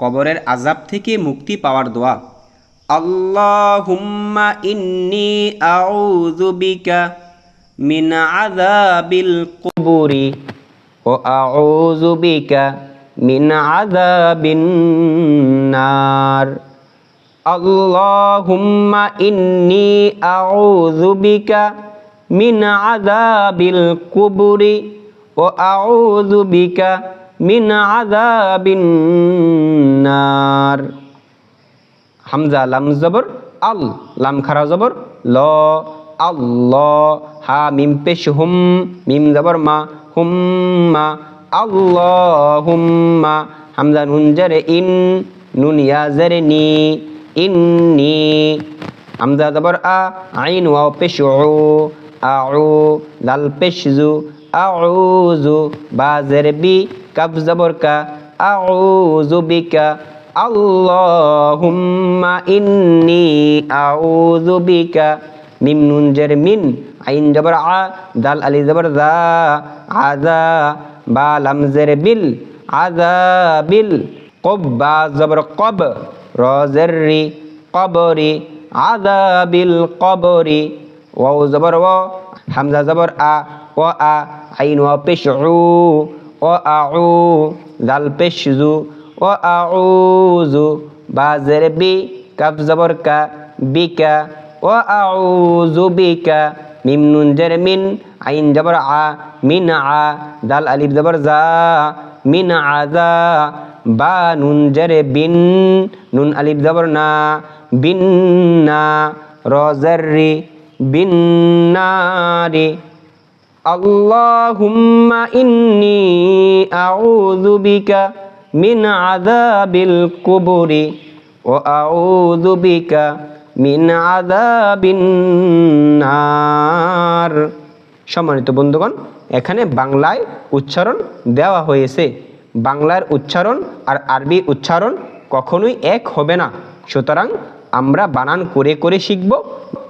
কবরের আজাব থেকে মুক্তি পাওয়ার দোয়া। আল্লাহুম্মা ইন্নি আউযু বিকা মিন আযাবিল কুবুরি ও আউযু বিকা মিন আযাবিন নার। আল্লাহুম্মা ইন্নি আউযু বিকা মিন আযাবিল কুবুরি ও আউযু বিকা মিন আযাবিন হামজা, লাম জবর, আল, লাম খারা জবর, ল, আল্লাহ, হা, মিম, পেশ, হুম, মিম জবর, মা, হুম, মা, আল্লাহুম্মা। হামজা, নুন, জরে, ইন, নুন, ইয়া, জরে, নি, ইন্নি। হামজা, জবর, আ, আইন, ওয়াও, পেশ ও আউ, লাল, পেশ, জু বা, জের, বি কাব জবর কা, আউযু বিকা, আল্লাহুম্মা ইন্নি আউযু বিকা, মিম নুন জের মিন, আইন জবর আ, দাল আলি জবর দা, আযা, বা লাম জের বিল আযাবিল কব, বা জবর কব, র জের রি কবরি আযাবিল কবরি ওয়াও জবর ওয়া হামজা জবর আ, ও আ, আইন ওয়া পেশ ও আউ দাল পেশ ও আউযু বা জের বি কাফ জবর কা বিকা ও আউযু বিকা মিম নুন জের মিন আইন জবর আ মিন আ দাল আলিফ জবর জা মিন আযা বা নুন জের বিন নুন আলিফ জবর না বিন না র রি বিন নারি اللهم إني أعوذ بك من عذاب القبر وأعوذ بك من عذاب النار সম্মানিত বন্ধুগণ এখানে বাংলায় উচ্চারণ দেওয়া হয়েছে বাংলার উচ্চারণ আর আরবি উচ্চারণ কখনোই এক হবে না সুতরাং আমরা বানান করে করে শিখব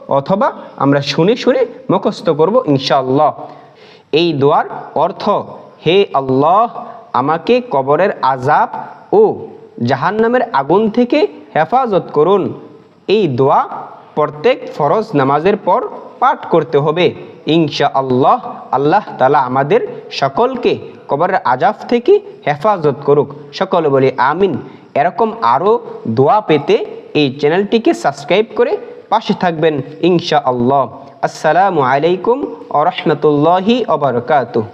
অথবা আমরা শুনে শুনে মুখস্থ করব ইনশাআল্লাহ এই দোয়ার অর্থ, হে আল্লাহ, আমাকে কবরের আজাব ও জাহান্নামের আগুন থেকে হেফাজত করুন। এই দোয়া প্রত্যেক ফরজ নামাজের পর পাঠ করতে হবে। ইনশা আল্লাহ আল্লাহ তালা আমাদের সকলকে কবরের আজাব থেকে হেফাজত করুক। সকলে বলি আমিন। এরকম আরও দোয়া পেতে এই চ্যানেলটিকে সাবস্ক্রাইব করে পাশে থাকবেন ইনশা আল্লাহ আসসালামু আলাইকুম আ রহমতুল্লাহি অবরকাতুহ